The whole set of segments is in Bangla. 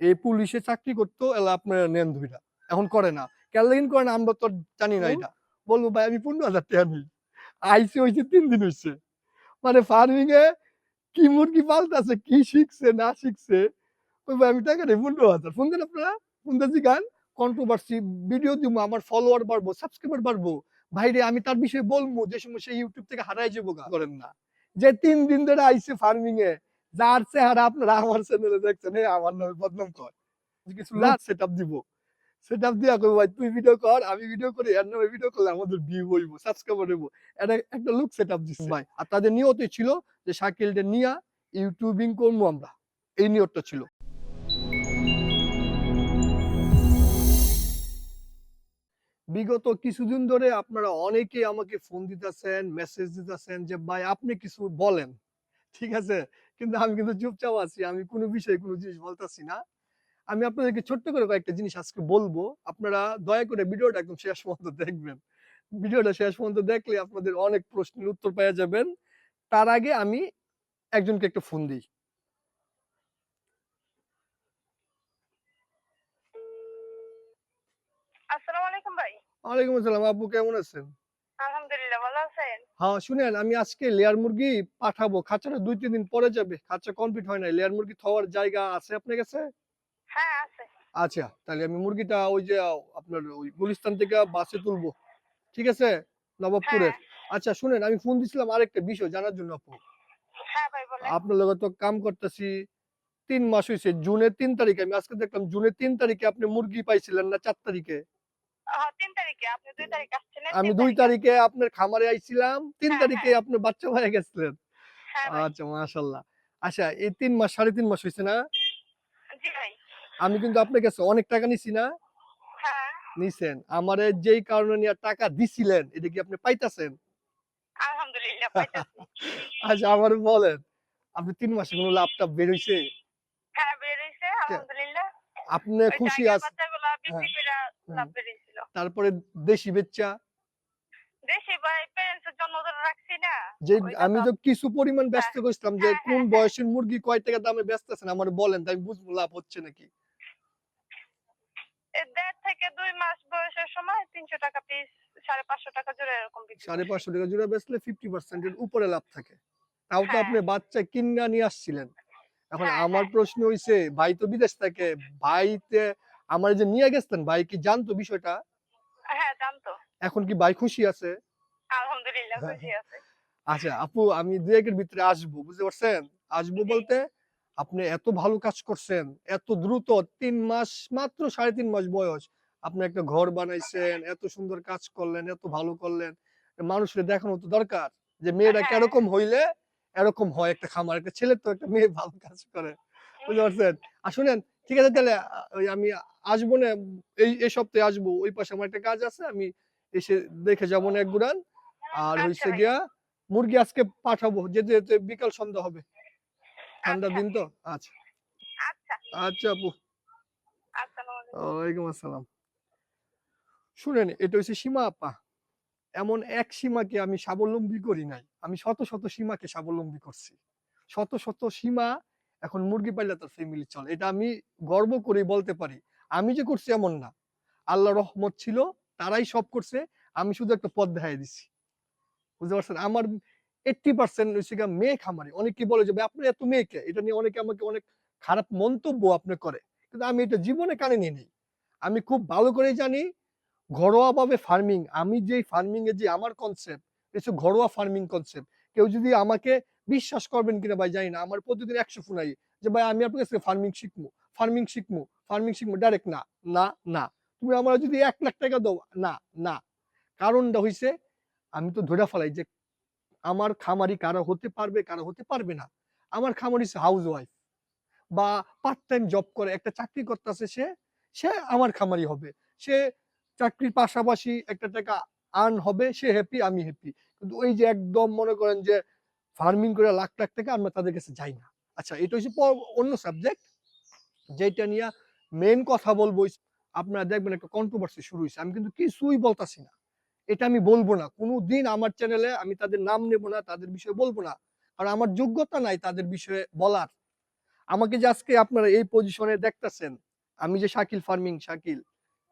এই পুলিশে চাকরি করতো এলা আপনার নেন ধুইরা। এখন করে না। কেন লাগিন করে না আমরা তো জানি না এটা। বলব ভাই আমি পনেরো হাজার টাকা নিই। আইসি হয়েছে তিন দিন হয়েছে। মানে ফার্মিং এ কি মুরগি পাল্টাছে কি শিখছে না শিখছে? ওই ভাই আমি টাকা নেই পনেরো হাজার। ফোন দেন আপনারা। ফোন দিয়েছি গান কন্ট্রোভার্সি ভিডিও দিব আমার ফলোয়ার বাড়বো সাবস্ক্রাইবার বাড়বো। ভাইরে আমি তার বিষয়ে বলব যে সময় সে ইউটিউব থেকে হারাই যাব গা। করেন না। যে তিন দিন ধরে আইসে ফার্মিং এ যার চেহারা আপনারা আমার চ্যানেলে দেখছেন আমার নামে বদনাম কর। কিছু লাট সেট আপ দিব সেট আপ দিয়া কই ভাই তুই ভিডিও কর আমি ভিডিও করি এর নামে ভিডিও করলে আমাদের ভিউ হইব সাবস্ক্রাইবার হইব। এটা একটা লুক সেট আপ দিচ্ছে ভাই আর তাদের নিয়তই ছিল যে নিয়া ইউটিউবিং করব আমরা। এই নিয়তটা ছিল। বিগত কিছুদিন ধরে আপনারা অনেকেই আমাকে ফোন দিতেছেন মেসেজ দিতেছেন যে ভাই আপনি কিছু বলেন। ঠিক আছে? কিন্তু আমি কিন্তু চুপচাপ আছি আমি কোনো বিষয়ে কোনো জিনিস বলতেছি না। আমি আপনাদেরকে ছোট্ট করে কয়েকটা জিনিস আজকে বলব। আপনারা দয়া করে ভিডিওটা একদম শেষ পর্যন্ত দেখবেন। ভিডিওটা শেষ পর্যন্ত দেখলে আপনাদের অনেক প্রশ্নের উত্তর পেয়ে যাবেন। তার আগে আমি একজনকে একটা ফোন দিই। আসসালামু আলাইকুম ভাই। ওয়ালাইকুম আসসালাম আপু কেমন আছেন? আলহামদুলিল্লাহ। আছেন হ্যাঁ শুনেন আমি আজকে লেয়ার মুরগি পাঠাবো। খাঁচাটা দুই তিন দিন পরে যাবে। খাঁচা কমপ্লিট হয় নাই। লেয়ার মুরগি খাওয়ার জায়গা আছে আপনার কাছে? হ্যাঁ আছে। আচ্ছা তাহলে আমি মুরগিটা ওই যে আপনার ওই গুলিস্তান থেকে বাসে তুলবো। ঠিক আছে? নবাবপুরের। হ্যাঁ। আচ্ছা শুনেন আমি ফোন দিছিলাম আরেকটা বিষয় জানার জন্য আপু। হ্যাঁ আপনার লগে তো কাম করতেছি। তিন মাস হয়েছে জুনের তিন তারিখে আমি আজকে দেখলাম জুনের তিন তারিখে আপনি মুরগি পাইছিলেন না চার তারিখে? আমি দুই তারিখে। আপনার খামারে আইছিলাম তিন হ্যাঁ, তারিখে আপনার বাচ্চা হয়ে গেছিলেন। হ্যাঁ আচ্ছা মাশাল্লাহ। আচ্ছা এই তিন মাস সাড়ে তিন মাস হয়েছে না? আমি কিন্তু আপনার কাছে অনেক টাকা নিছি না? হ্যাঁ। নিছেন। আমারে যেই কারণে নিয়ে টাকা দিছিলেন এটা কি আপনি পাইতাছেন? আচ্ছা আমার বলেন আপনি তিন মাসে কোনো লাভটা বের হইছে? হ্যাঁ আপনি খুশি আছেন তারপরে দেশি বেচ্চা? দেশি ভাই প্যারেন্টসের জন্য ধরে রাখছি না। যে আমি তো- কিছু পরিমাণ ব্যস্ত করছিলাম যে হ্যাঁ, কোন হ্যাঁ, বয়সের মুরগি কয় টাকা দামে ব্যস্ত আছেন আমার বলেন তাই বুঝব লাভ হচ্ছে নাকি? দেড় থেকে দুই মাস বয়সের সময় তিনশো টাকা পিস সাড়ে পাঁচশো টাকা জোড়া এরকম সাড়ে পাঁচশো টাকা জোড়া বেচলে ফিফটি পার্সেন্টের উপরে লাভ থাকে। তাও তো হ্যাঁ। আপনি বাচ্চা কিনা নিয়ে আসছিলেন। এখন হ্যাঁ, আমার হ্যাঁ। প্রশ্ন হইছে ভাই তো বিদেশ থাকে ভাইতে আমার যে নিয়ে গেছেন ভাই কি জানতো বিষয়টা? হ্যাঁ জানতো। এখন কি ভাই খুশি আছে? আলহামদুলিল্লাহ খুশি আছে। আচ্ছা আপু আমি দু একের ভিতরে আসব বুঝতে পারছেন? আসব বলতে আপনি এত ভালো কাজ করছেন এত দ্রুত তিন মাস মাত্র সাড়ে তিন মাস বয়স আপনি একটা ঘর বানাইছেন এত সুন্দর কাজ করলেন এত ভালো করলেন মানুষের দেখানো তো দরকার যে মেয়েরা হ্যাঁ। কীরকম হইলে এরকম হয় একটা খামার একটা ছেলে তো একটা মেয়ে ভালো কাজ করে বুঝতে পারছেন? আর শুনেন ঠিক আছে তাহলে ওই আমি আসব না এই এই সপ্তাহে আসব ওই পাশে আমার একটা কাজ আছে আমি এসে দেখে যাব না এক গুড়ান। আর আচ্ছা হইছে গিয়া মুরগি আজকে পাঠাবো যেতে যেতে বিকাল সন্ধ্যা হবে। ঠান্ডা আচ্ছা। দিন তো? আচ্ছা। আচ্ছা। আচ্ছা আপু। ওয়ালাইকুম আসসালাম। শুনেন এটা হচ্ছে সীমা আপা। এমন এক সীমাকে আমি স্বাবলম্বী করি নাই। আমি শত শত সীমাকে স্বাবলম্বী করছি। শত শত সীমা এখন মুরগি পাইলে তার ফ্যামিলি চলে। এটা আমি গর্ব করে বলতে পারি। আমি যে করছি এমন না। আল্লাহ রহমত ছিল, তারাই সব করছে, আমি শুধু একটা পথ দেখাই দিছি বুঝতে পারছেন? আমার এইটটি পার্সেন্ট হচ্ছে মেয়ে খামারি। অনেকে বলে যে, ভাই, আপনার এত মেয়েকে? এটা নিয়ে অনেকে আমাকে অনেক খারাপ মন্তব্য আপনি করে। কিন্তু আমি এটা জীবনে কানে নিয়ে নেই। আমি খুব ভালো করে জানি ঘরোয়া ভাবে ফার্মিং আমি যে ফার্মিং এর যে আমার কনসেপ্ট এটা ঘরোয়া ফার্মিং কনসেপ্ট কেউ যদি আমাকে বিশ্বাস করবেন কিনা, ভাই, জানি না। আমার প্রতিদিন একশো ফোন আই যে, ভাই, আমি আপনার কাছে ফার্মিং শিখব। ফার্মিং শিখব ফার্মিং শিখব ডাইরেক্ট না না না। তুমি আমার যদি এক লাখ টাকা দাও, না না। কারণটা হইছে, আমি তো ধরে ফেলাই যে আমার খামারি কারও হতে পারবে, কারও হতে পারবে না। আমার খামারি হাউস ওয়াইফ বা পার্ট টাইম জব করে, একটা চাকরি করতেছে সে সে আমার খামারি হবে। সে চাকরির পাশাপাশি একটা টাকা আর্ন হবে, সে হ্যাপি আমি হ্যাপি কিন্তু ওই যে একদম মনে করেন যে ফার্মিং করে লাখ লাখ টাকা আমরা তাদের কাছে যাই না। আচ্ছা এটা হচ্ছে অন্য সাবজেক্ট যেটা নিয়ে মেন কথা বলব আপনারা দেখবেন একটা কন্ট্রোভার্সি শুরু হয়েছে আমি কিন্তু কিছুই বলতাছি না। এটা আমি বলব না। কোনো দিন আমার চ্যানেলে আমি তাদের নাম নেব না, তাদের বিষয়ে বলব না। কারণ আমার যোগ্যতা নাই তাদের বিষয়ে বলার। আমাকে যে আজকে আপনারা এই পজিশনে দেখতেছেন, আমি যে শাকিল ফার্মিং শাকিল,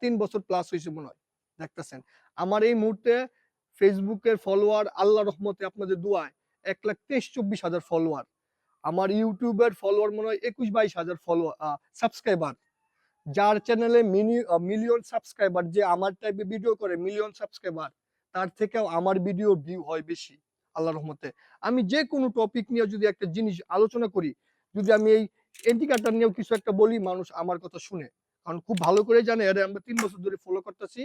তিন বছর প্লাস হয়েছে মনে হয়, দেখতেছেন। আমার এই মুহূর্তে ফেসবুকের ফলোয়ার আল্লাহ রহমতে আপনাদের দোয়ায় এক লাখ তেইশ চব্বিশ হাজার ফলোয়ার আমার ইউটিউবের ফলোয়ার মনে হয় একুশ বাইশ হাজার ফলোয়ার সাবস্ক্রাইবার যার চ্যানেলে মিনি মিলিয়ন সাবস্ক্রাইবার যে আমার টাইপে ভিডিও করে মিলিয়ন সাবস্ক্রাইবার তার থেকেও আমার ভিডিও ভিউ হয় বেশি আল্লাহ রহমতে। আমি যে কোনো টপিক নিয়ে যদি একটা জিনিস আলোচনা করি, যদি আমি এই এন্টিকাটার নিয়েও কিছু একটা বলি, মানুষ আমার কথা শুনে। কারণ খুব ভালো করে জানে, এর আমরা তিন বছর ধরে ফলো করতেছি।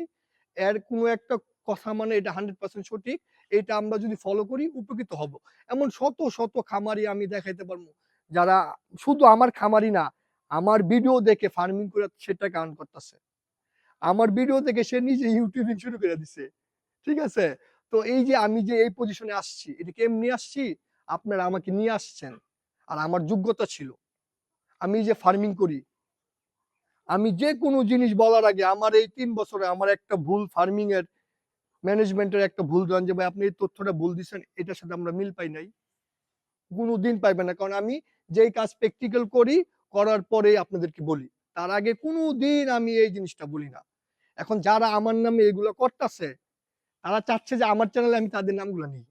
এর কোনো একটা কথা মানে এটা হান্ড্রেড পার্সেন্ট সঠিক, এটা আমরা যদি ফলো করি উপকৃত হব। এমন শত শত খামারি আমি দেখাইতে পারব, যারা শুধু আমার খামারি না, আমার ভিডিও দেখে ফার্মিং করে সেটা কারণ করতেছে। আমার ভিডিও দেখে সে নিজে ইউটিউবিং শুরু করে দিছে, ঠিক আছে? তো এই যে আমি যে এই পজিশনে আসছি, এটা কেমনি আসছি? আপনারা আমাকে নিয়ে আসছেন, আর আমার যোগ্যতা ছিল। আমি যে ফার্মিং করি, আমি যে কোনো জিনিস বলার আগে আমার এই তিন বছরে আমার একটা ভুল ফার্মিং এর ম্যানেজমেন্টের একটা ভুল ধরেন যে, ভাই, আপনি এই তথ্যটা ভুল দিচ্ছেন, এটার সাথে আমরা মিল পাই নাই। কোনো দিন পাইবেন না। কারণ আমি যেই কাজ প্র্যাকটিক্যাল করি, করার পরে আপনাদেরকে বলি। তার আগে কোনো দিন আমি এই জিনিসটা বলি না। এখন যারা আমার নামে এগুলো করতেছে, তারা চাচ্ছে যে, আমার চ্যানেলে আমি তাদের নামগুলো নিই।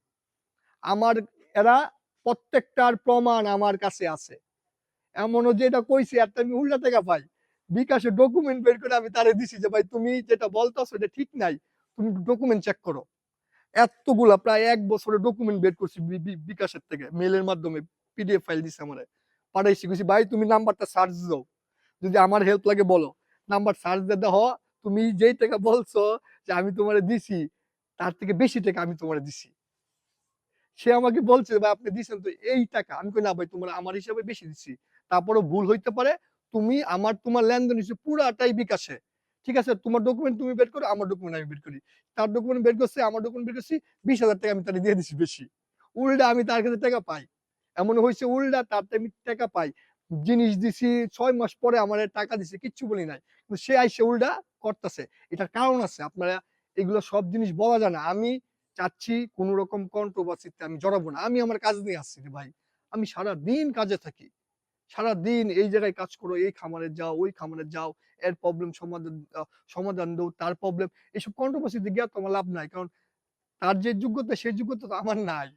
আমার, এরা প্রত্যেকটার প্রমাণ আমার কাছে আছে। এমনও যেটা কইছে একটা আমি উল্টা থেকে পাই বিকাশে ডকুমেন্ট বের করে আমি তারে দিছি যে, ভাই, তুমি যেটা বলতেছো, এটা ঠিক নাই। তুমি ডকুমেন্ট চেক করো। এতগুলা প্রায় এক বছরের ডকুমেন্ট বের করছি বিকাশের থেকে মেলের মাধ্যমে পিডিএফ ফাইল দিছে আমারে। পাঠাইছি, কইছি, ভাই, তুমি নাম্বারটা সার্চ দাও। যদি আমার হেল্প লাগে, বলো। নাম্বার সার্চ দিয়ে দাও তুমি যেই টাকা বলছো যে আমি তোমারে দিছি, তার থেকে বেশি টাকা আমি তোমারে দিছি। সে আমাকে বলছে, ভাই, আপনি দিছেন তো এই টাকা। আমি কই, না, ভাই, তোমার, আমার হিসাবে বেশি দিছি। তারপরে ভুল হইতে পারে। তুমি আমার, তোমার লেনদেন হচ্ছে পুরাটাই বিকাশে। ঠিক আছে, তোমার ডকুমেন্ট তুমি বের করো, আমার ডকুমেন্ট আমি বের করি। তার ডকুমেন্ট বের করছে, আমার ডকুমেন্ট বের করছি, বিশ হাজার টাকা আমি তাকে দিয়ে দিছি বেশি। উল্টা আমি তার কাছে টাকা পাই। এমন হয়েছে উল্টা তার আমি টাকা পাই। জিনিস দিছি, ছয় মাস পরে আমার টাকা দিছে, কিচ্ছু বলি নাই। কিন্তু সে আইসে উল্টা করতেছে। এটার কারণ আছে, আপনারা এগুলো সব জিনিস বলা যায় না। আমি চাচ্ছি কোন রকম কন্ট্রোভার্সিতে আমি জড়াবো না। আমি আমার কাজ নিয়ে আসছি ভাই। আমি সারা দিন কাজে থাকি। সারা দিন এই জায়গায় কাজ করো, এই খামারে যাও, ওই খামারে যাও, এর প্রবলেম সমাধান সমাধান দাও তার প্রবলেম এসব কন্ট্রোভার্সিতে গিয়ে তো আমার লাভ নাই, কারণ তার যে যোগ্যতা সেই যোগ্যতা তো আমার নাই।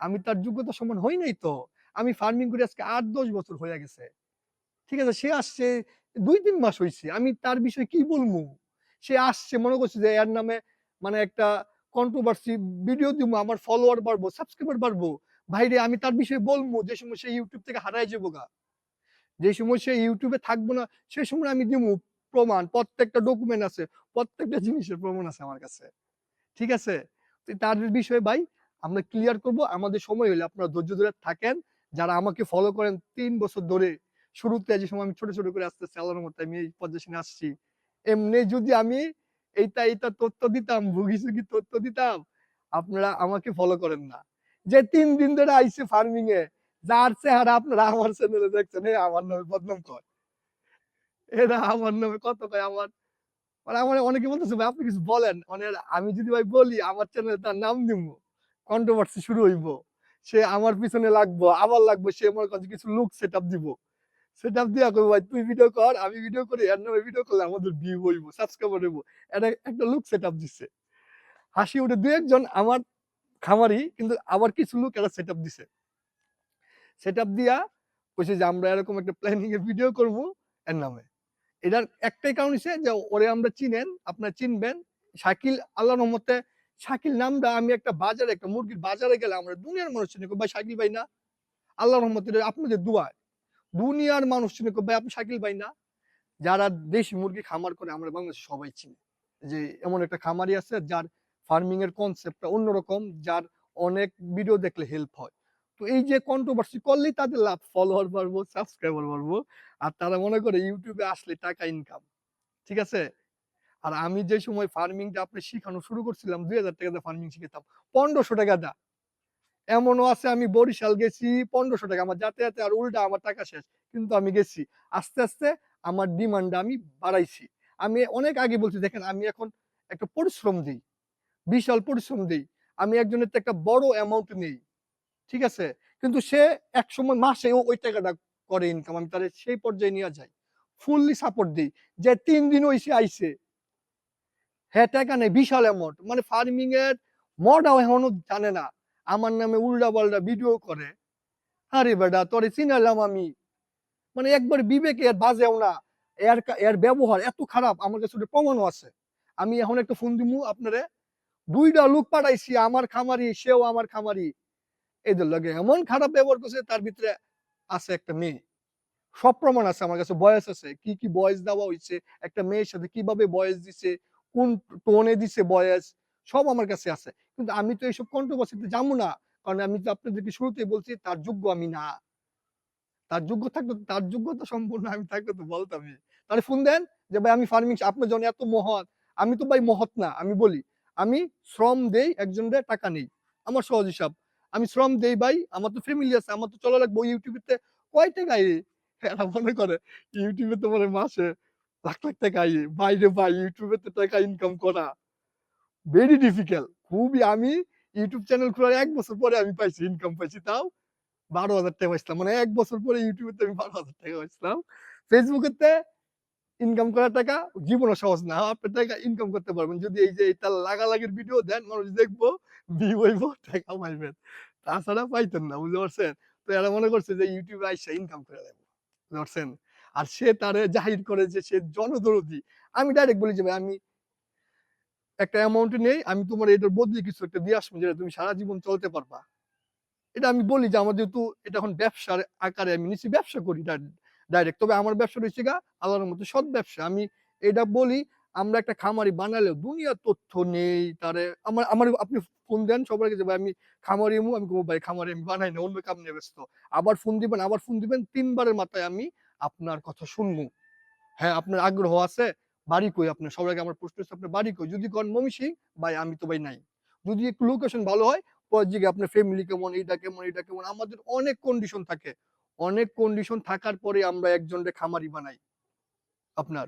আমি তার যোগ্যতা সমান হই নাই তো। আমি ফার্মিং করে আজকে আট, দশ বছর হয়ে গেছে। ঠিক আছে, সে আসছে দুই, তিন মাস হয়েছে আমি তার বিষয়ে কি বলব? সে আসছে, মনে করছে যে এর নামে মানে একটা কন্ট্রোভার্সি ভিডিও দিব, আমার ফলোয়ার বাড়বো সাবস্ক্রাইবার বাড়বো। ভাইরে, আমি তার বিষয়ে বলব, যে সময় সে ইউটিউব থেকে হারাই যাব গা। যে সময় সে ইউটিউবে থাকব না সেই সময় আমি দিব প্রমাণ, প্রত্যেকটা ডকুমেন্ট আছে, প্রত্যেকটা জিনিসের প্রমাণ আছে আমার কাছে। ঠিক আছে? তার বিষয়ে ভাই, আমরা ক্লিয়ার করব, আমাদের সময় হলে আপনারা ধৈর্য ধরে থাকেন, যারা আমাকে ফলো করেন তিন বছর ধরে, শুরুতে যে সময় আমি ছোট ছোট করে আসতে আল্লাহর মতো আমি এই পজিশনে আসছি, এমনি যদি আমি এইটা এইটা তথ্য দিতাম ভুগি সুগি তথ্য দিতাম, আপনারা আমাকে ফলো করেন না। যে তিন দিন ধরে আইসে ফার্মিং এ যার চেহারা আপনারা আমার চ্যানেলে দেখছেন হে আমার নামে বদনাম কয়। এরা আমার নামে কত কয় আমার? মানে আমার অনেকে বলতেছে, ভাই, আপনি কিছু বলেন। মানে আমি যদি ভাই বলি, আমার চ্যানেলে তার নাম দিব কন্ট্রোভার্সি শুরু হইব। সে আমার পিছনে লাগবো, আবার লাগবো, সে আমার কাছে কিছু লুক সেট আপ দিব। সেট আপ করব ভাই, তুই ভিডিও কর, আমি ভিডিও করি। এর নামে ভিডিও করলে আমাদের ভিউ হইব সাবস্ক্রাইবার হইব। এটা একটা লুক সেট আপ দিচ্ছে হাসি উঠে দু একজন, আমার খামারি, কিন্তু আবার কিছু লোক এরা সেট আপ দিছে। সেট দিয়া কইছে যে, আমরা এরকম একটা প্ল্যানিং এর ভিডিও করব এর নামে। এটার একটাই কারণ হচ্ছে যে, ওরে আমরা চিনেন, আপনারা চিনবেন। শাকিল আল্লাহ রহমতে শাকিল নামটা আমি একটা বাজারে, একটা মুরগির বাজারে গেলে আমরা দুনিয়ার মানুষ চিনি। ভাই, শাকিল ভাই না? আল্লাহ রহমতে আপনাদের দুয়ায়। দুনিয়ার মানুষ চিনি। ভাই, আপনি শাকিল ভাই না? যারা দেশি মুরগি খামার করে, আমরা বাংলাদেশে সবাই চিনি। যে, এমন একটা খামারি আছে যার ফার্মিং এর কনসেপ্টটা অন্যরকম, যার অনেক ভিডিও দেখলে হেল্প হয়। তো এই যে কন্ট্রোভার্সি করলেই তাদের লাভ ফলোয়ার বাড়বো সাবস্ক্রাইবার বাড়বো। আর তারা মনে করে ইউটিউবে আসলে টাকা ইনকাম ঠিক আছে? আর আমি যে সময় ফার্মিংটা আপনি শিখানো শুরু করছিলাম, দুই হাজার টাকা ফার্মিং শিখেতাম, পনেরোশো টাকা দা। এমনও আছে, আমি বরিশাল গেছি, পনেরোশো টাকা, আমার যাতায়াতে আর উল্টা আমার টাকা শেষ, কিন্তু আমি গেছি। আস্তে আস্তে আমার ডিমান্ডটা আমি বাড়াইছি। আমি অনেক আগে বলছি, দেখেন, আমি এখন একটা পরিশ্রম দিই, বিশাল পরিশ্রম দিই। আমি একজনের একটা বড় অ্যামাউন্ট নেই। ঠিক আছে? কিন্তু সে এক সময় মাসে ওই টাকাটা করে ইনকাম আমি তার সেই পর্যায়ে নিয়ে যাই। ফুললি সাপোর্ট দিই। যে তিন দিন হইছে আইছে। হ্যাঁ টাকা নেই, বিশাল অ্যামাউন্ট মানে ফার্মিং এর মডাও এখনও জানে না। আমার নামে উল্টা পাল্টা ভিডিও করে। আরে বেটা, তোরে চিনালাম আমি। মানে একবার বিবেকে এর বাজেও না। এর এর ব্যবহার এত খারাপ। আমার কাছে প্রমাণও আছে। আমি এখন একটা ফোন দিমু আপনারে। দুইটা লোক পাঠাইছি, আমার খামারি, সেও আমার খামারি। এদের লগে এমন খারাপ ব্যবহার করছে, তার ভিতরে আছে একটা মেয়ে। সব প্রমাণ আছে আমার কাছে, বয়স আছে, কি কি বয়স দেওয়া হয়েছে একটা মেয়ের সাথে কীভাবে বয়স দিছে, কোন টোনে দিছে বয়স, সব আমার কাছে আছে। কিন্তু আমি তো এইসব কন্ট্রোভার্সিতে যাব না, কারণ আমি তো আপনাদেরকে শুরুতেই বলছি, তার যোগ্য আমি না। তার যোগ্য থাকতো তার যোগ্যতা সম্পূর্ণ আমি থাকতো তো বলতামই তাহলে ফোন দেন যে, ভাই, আমি ফার্মিং আপনার জন্য এত মহৎ, আমি তো ভাই মহৎ না, আমি বলি, আমি শ্রম দেই একজনের টাকা নেই, আমার সহজ হিসাব আমি শ্রম দেই ভাই, আমার তো ফ্যামিলি আছে, আমার তো চলা লাগবো। ইউটিউবেতে কয় টাকা এরা মনে করে ইউটিউবে তো মাসে লাখ লাখ টাকা আয়ে বাইরে ভাই ইউটিউবে তো টাকা ইনকাম করা। ভেরি ডিফিকাল্ট খুবই আমি ইউটিউব চ্যানেল খোলার এক বছর পরে আমি পাইছি ইনকাম পাইছি তাও বারো হাজার টাকা পাইছিলাম। মানে এক বছর পরে ইউটিউবে আমি বারো হাজার টাকা পাইছিলাম। ফেসবুকেতে ইনকাম করার টাকা, জীবনও সহজ না, আপনি টাকা ইনকাম করতে পারবেন। যদি এই যে এটা লাগালাগির ভিডিও দেন, মানুষ দেখব হইব, টাকা পাইবেন তাছাড়া পাইতেন না, বুঝতে পারছেন? তো এরা মনে করছে যে ইউটিউবে আইসা ইনকাম করে দেবো, বুঝতে পারছেন? আর সে তারে জাহির করে যে সে জনদরদি। আমি ডাইরেক্ট বলি যে ভাই, আমি একটা অ্যামাউন্ট নেই, আমি তোমার এটার বদলে কিছু একটা দিয়ে আসব, যেটা তুমি সারা জীবন চলতে পারবা। এটা আমি বলি যে, আমার যেহেতু এটা এখন ব্যবসার আকারে আমি নিচ্ছি ব্যবসা করি ডাইরেক্ট তবে আমার ব্যবসা রয়েছে গা, আল্লাহর মতো সৎ ব্যবসা। আমি এটা বলি, আমরা একটা খামারি বানালেও দুনিয়ার তথ্য নেই তারে। আমার আমার আপনি ফোন দেন সবার কাছে, ভাই, আমি খামারি মু আমি ভাই, খামারি আমি বানাই না, অন্য কাম নিয়ে ব্যস্ত। আবার ফোন দিবেন, আবার ফোন দিবেন, তিনবারের মাথায় আমি আপনার কথা শুনব। হ্যাঁ আপনার আগ্রহ আছে, বাড়ি কই আপনার সবাইকে আমার প্রশ্ন হচ্ছে আপনার বাড়ি কই? যদি কোন মমিষি ভাই, আমি তো ভাই নাই। যদি একটু লোকেশন ভালো হয়, পরের দিকে আপনার ফ্যামিলি কেমন, এইটা কেমন এইটা কেমন, আমাদের অনেক কন্ডিশন থাকে। অনেক কন্ডিশন থাকার পরে আমরা একজনকে খামারি বানাই। আপনার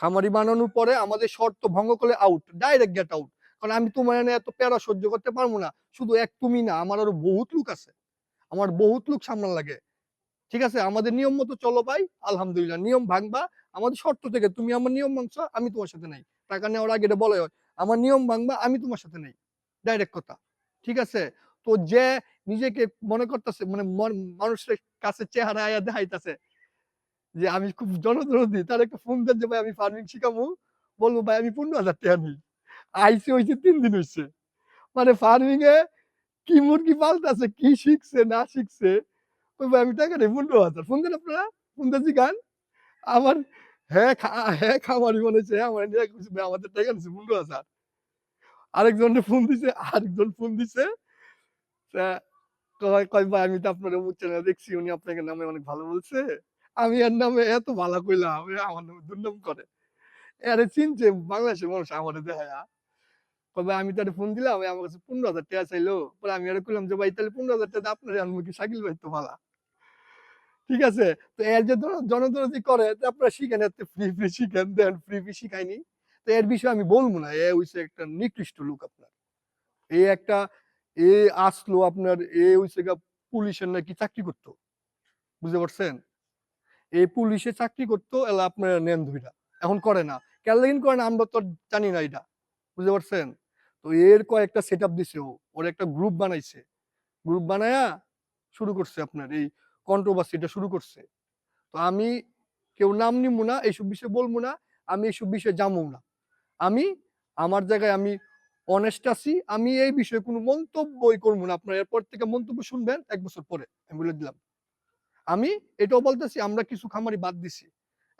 খামারি বানানোর পরে আমাদের শর্ত ভঙ্গ করলে আউট ডাইরেক্ট গেট আউট কারণ আমি তোমার এত প্যারা সহ্য করতে পারব না। শুধু এক তুমি না, আমার আরও বহুত লোক আছে। আমার বহুত লোক সামলান লাগে। ঠিক আছে? আমাদের নিয়ম মতো চলো ভাই, আলহামদুলিল্লাহ। নিয়ম ভাঙবা, আমাদের শর্ত থেকে তুমি আমার নিয়ম ভাঙছো আমি তোমার সাথে নাই। টাকা নেওয়ার আগে এটা বলা হয়, আমার নিয়ম ভাঙবা, আমি তোমার সাথে নেই। ডাইরেক্ট কথা। ঠিক আছে? তো যে নিজেকে মনে করতেছে মন- মানুষের কাছে চেহারা আয়া দেখাইতেছে যে আমি খুব জনদরদি। তার একটা ফোন দেন যে ভাই, আমি ফার্মিং শিখাবো বলব, ভাই, আমি পনেরো হাজার টাকা নিই। আইসি হয়েছে তিন দিন হয়েছে মানে ফার্মিং এ কি মুরগি পাল্টাছে কি শিখছে, না শিখছে? ভাই, আমি টাকা নেই, পনেরো হাজার। ফোন দেন আপনারা, ফোন দেন গান আমার হ্যাঁ হ্যাঁ খামারি হ্যাঁ আমার আমাদের টাকা নিচ্ছে পনেরো হাজার। আরেকজনের ফোন দিছে, আরেকজন ফোন দিছে আমি তো আপনার অমুক চ্যানেল দেখছি উনি আপনাকে নামে অনেক ভালো বলছে। আমি এর নামে এত ভালো কইলাম আমার নামে দুর্নাম করে। চিনছে, বাংলাদেশের মানুষ আমার কবে আমি তার ফোন দিলাম আমার কাছে পনেরো হাজার টাকা চাইলো। পরে আমি কইলাম যে, ভাই, তাহলে পনেরো হাজার টাকা আপনার কি শাকিল ভাই তো ভালা? ঠিক আছে? তো এর যে জনদরদি করে, তো আপনারা শিখেন ফ্রি ফ্রি শিখেন, দেন ফ্রি ফ্রি শিখাইনি। তো এর বিষয়ে আমি বলব না, এ হইছে একটা নিকৃষ্ট লোক আপনার। এই একটা এ আসলো আপনার, এ হইছে পুলিশের নাকি চাকরি করতো। বুঝতে পারছেন? এই পুলিশে চাকরি করতো, এলা আপনার নেন ধুইরা। এখন করে না। কেন করে না? আমরা তো জানি না এটা। বুঝতে পারছেন? তো এর কয়েকটা সেট আপ দিছে ও। ওর একটা গ্রুপ বানাইছে। গ্রুপ বানায়া শুরু করছে আপনার, এই কন্ট্রোভার্সিটা শুরু করছে। তো আমি কেউ নাম নিব না, এইসব বিষয়ে বলব না, আমি এইসব বিষয়ে জামও না। আমি, আমার জায়গায় আমি অনেস্ট আছি, আমি এই বিষয়ে কোনো মন্তব্যই করব না। আপনার এরপর থেকে মন্তব্য শুনবেন এক বছর পরে, আমি বলে দিলাম। আমি এটাও বলতেছি, আমরা কিছু খামারি বাদ দিছি।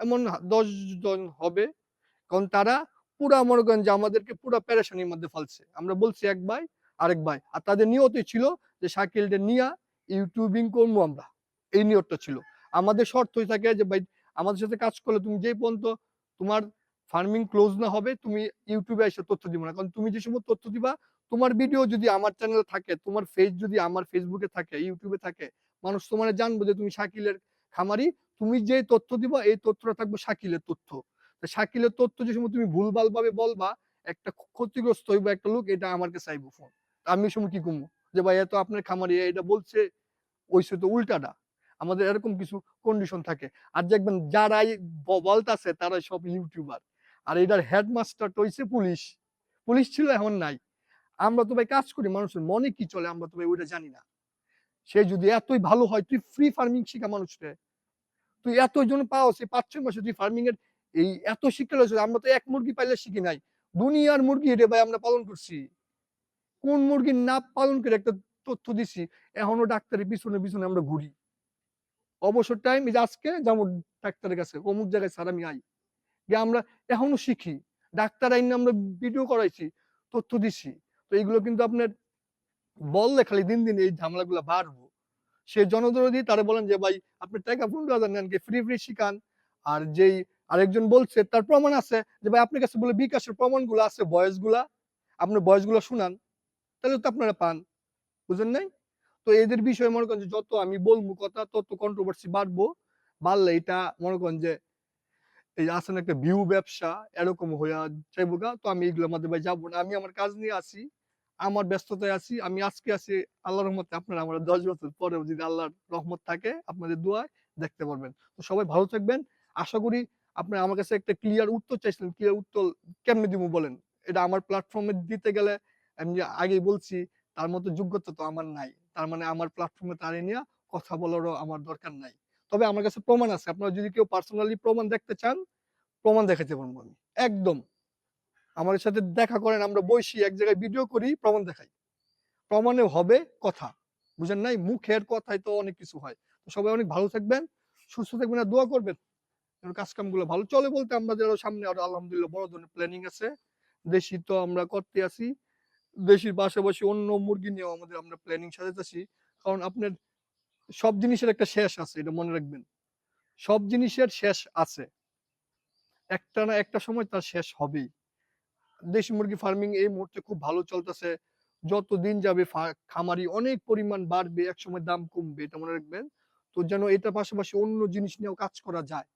এমন দশ জন হবে, কারণ তারা পুরা মনে করেন যে আমাদেরকে পুরা প্যারেশানির মধ্যে ফেলছে। আমরা বলছি এক ভাই, আরেক ভাই। আর তাদের নিয়তই ছিল যে শাকিলটা নিয়া ইউটিউবিং করব আমরা। এই নিয়তটা ছিল। আমাদের শর্তই থাকে যে, ভাই, আমাদের সাথে কাজ করলে তুমি যেই পর্যন্ত তোমার ফার্মিং ক্লোজ না হবে, তুমি ইউটিউবে এসে তথ্য দিবে না। কারণ তুমি যে সময় তথ্য দিবা, তোমার ভিডিও যদি আমার চ্যানেলে থাকে, তোমার ফেজ যদি আমার ফেসবুকে থাকে, ইউটিউবে থাকে, মানুষ তোমার জানব যে তুমি শাকিলের খামারি। তুমি যে তথ্য দিবা, এই তথ্যটা থাকবে শাকিলের তথ্য। শাকিলের তথ্য যে সময় তুমি ভুলভাল ভাবে বলবা, একটা ক্ষতিগ্রস্ত হইবা একটা লোক, এটা আমাকে চাইব ফোন আমি সময় কি কমু যে ভাই এত আপনার খামারি এটা বলছে, ওইসে তো উল্টাটা। আমাদের এরকম কিছু কন্ডিশন থাকে। আর দেখবেন, যারাই বলতাছে, তারাই সব ইউটিউবার আর এটার হেডমাস্টার হইছে পুলিশ। পুলিশ ছিল এখন নাই। আমরা তো ভাই কাজ করি, মানুষের মনে কি চলে আমরা তো ভাই ওইটা জানি না। সে যদি এতই ভালো হয়, তুই ফ্রি ফার্মিং শিখা মানুষকে। তুই এত জন পাও সে পাঁচ, ছয় মাসে তুই ফার্মিং এর এই এত শিক্ষা রয়েছে আমরা তো এক মুরগি পাইলে শিখি নাই। দুনিয়ার মুরগি রে ভাই আমরা পালন করছি। কোন মুরগির না পালন করে একটা তথ্য দিছি, এখনও ডাক্তারের পিছনে পিছনে আমরা ঘুরি। অবসর টাইম আজকে যেমন ডাক্তারের কাছে, অমুক জায়গায় স্যার আমি আই। যে আমরা এখনও শিখি। ডাক্তার আইন আমরা ভিডিও করাইছি, তথ্য দিছি। তো এইগুলো কিন্তু আপনার বললে খালি দিন দিন এই ঝামেলাগুলো বাড়বো। সে জনদরদি তারা বলেন যে, ভাই, আপনি টাকা পনেরো হাজার নেন ফ্রি ফ্রি শিখান। আর যেই আরেকজন বলছে, তার প্রমাণ আছে যে, ভাই, আপনার কাছে বলে বিকাশের প্রমাণগুলো আছে বয়সগুলা আপনার বয়সগুলা শুনান, তাহলে তো আপনারা পান। বুঝেন নাই? তো এদের বিষয়ে মনে করেন যে, যত আমি বলব কথা, তত কন্ট্রোভার্সি বাড়বো। বাড়লে এটা মনে করেন যে এই আসেন একটা ভিউ ব্যবসা এরকম হইয়া যাইবো গা, তো আমি এইগুলোর মধ্যে ভাই যাব না। আমি আমার কাজ নিয়ে আসি আমার ব্যস্ততায় আছি, আমি আজকে আছি আল্লাহর রহমতে। আপনারা আমার দশ বছর পরেও যদি আল্লাহর রহমত থাকে, আপনাদের দোয়ায় দেখতে পারবেন। তো সবাই ভালো থাকবেন। আশা করি আপনারা আমার কাছে একটা ক্লিয়ার উত্তর চাইছিলেন। ক্লিয়ার উত্তর কেমনি দিব বলেন? এটা আমার প্ল্যাটফর্মে দিতে গেলে আমি আগেই বলছি, তার মতো যোগ্যতা তো আমার নাই। তার মানে আমার প্ল্যাটফর্মে তারে নিয়ে, কথা বলারও আমার দরকার নাই। তবে আমার কাছে প্রমাণ আছে। আপনারা যদি কেউ পার্সোনালি প্রমাণ দেখতে চান, প্রমাণ দেখাতে পারব আমি। একদম। আমার সাথে দেখা করেন, আমরা বসি, এক জায়গায় ভিডিও করি, প্রমাণ দেখাই। প্রমাণে হবে কথা। বুঝেন নাই? মুখের কথায় তো অনেক কিছু হয়। তো সবাই অনেক ভালো থাকবেন, সুস্থ থাকবেন আর দোয়া করবেন। যেন কাজ ভালো চলে বলতে আমাদের সামনে আরও আলহামদুলিল্লাহ বড় ধরনের প্ল্যানিং আছে। দেশি তো আমরা করতে আছি। দেশির পাশাপাশি অন্য মুরগি নিয়েও আমাদের আমরা প্ল্যানিং সাজাতে সাজাতেছি কারণ আপনার সব জিনিসের একটা শেষ আছে, এটা মনে রাখবেন। সব জিনিসের শেষ আছে। একটা না একটা সময় তার শেষ হবেই। দেশি মুরগি ফার্মিং এই মুহূর্তে খুব ভালো চলতেছে। যত দিন যাবে খামারি অনেক পরিমাণ বাড়বে এক সময় দাম কমবে, এটা মনে রাখবেন। তো যেন এটা পাশাপাশি অন্য জিনিস নিয়েও কাজ করা যায়।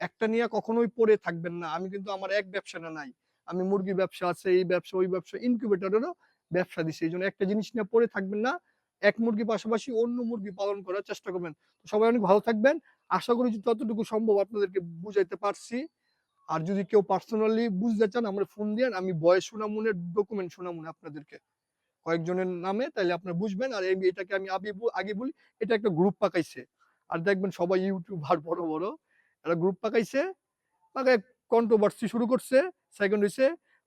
একটা নিয়ে কখনোই পড়ে থাকবেন না। আমি কিন্তু আমার এক ব্যবসা না নাই। আমি মুরগি ব্যবসা আছে, এই ব্যবসা, ওই ব্যবসা ইনকিউবেটরেরও ব্যবসা দিচ্ছি এই জন্য একটা জিনিস নিয়ে পড়ে থাকবেন না। এক মুরগি পাশাপাশি অন্য মুরগি পালন করার চেষ্টা করবেন। সবাই অনেক ভালো থাকবেন। আশা করি যতটুকু সম্ভব আপনাদেরকে বুঝাইতে পারছি। আর যদি কেউ পার্সোনালি বুঝতে চান, আমার ফোন দিয়েন। আমি বয়স সুনামুনের ডকুমেন্ট সুনামুন আপনাদেরকে। কয়েকজনের নামে তাহলে আপনারা বুঝবেন। আর এটাকে আমি আগে বলি, এটা একটা গ্রুপ পাকাইছে। আর দেখবেন সবাই ইউটিউবার বড় বড়। একটা গ্রুপ পাকাইছে। পাকায় কন্ট্রোভার্সি শুরু করছে। সেকেন্ড হইছে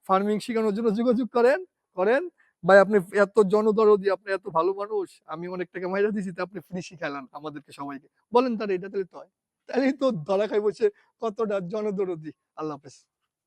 ফার্মিং শেখানোর জন্য যোগাযোগ করেন করেন। ভাই, আপনি এত জনদরদি, আপনি এত ভালো মানুষ, আমি অনেক টাকা মাইরা তা আপনি ফিনিশি খেলেন আমাদেরকে, সবাইকে। বলেন তার এটা তাহলে তো তাহলেই তো ধরা খাই বসে কতটা জনদরদি। আল্লাহ হাফেজ।